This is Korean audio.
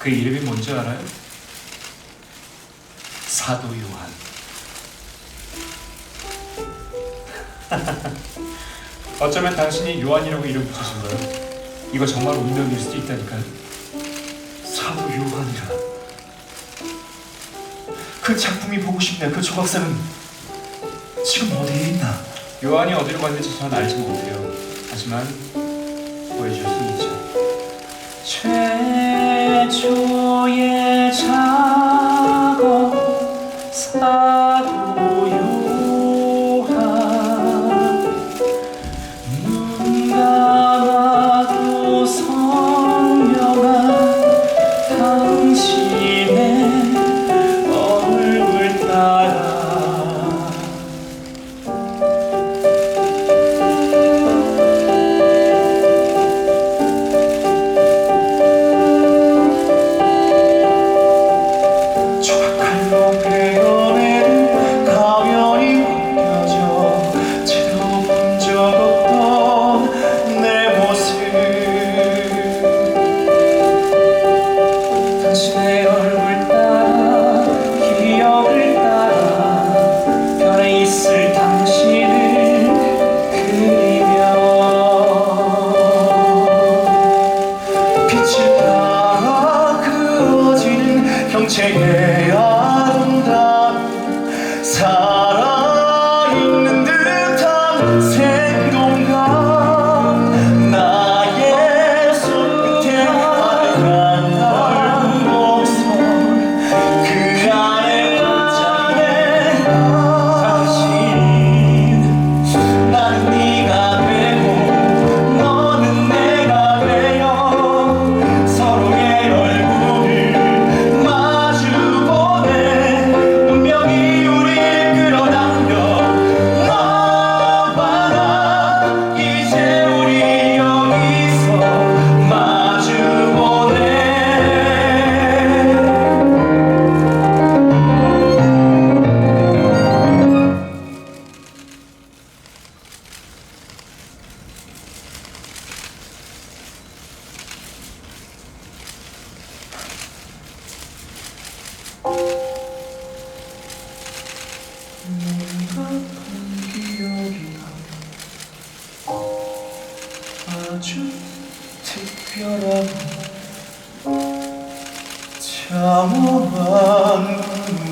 그 이름이 뭔지 알아요? 사도 요한. 어쩌면 당신이 요한이라고 이름 붙이신 거예요. 이거 정말 운명일 수도 있다니까요. 사도 요한이라. 그 작품이 보고 싶네. 그 조각상은 지금 어디에 있나? 요한이 어디로 갔는지 전 알지 못해요. 하지만 보여줄 수 있죠. 최 초의 작업 사도 요 그어지 아주 특별하고 참혹한 꿈을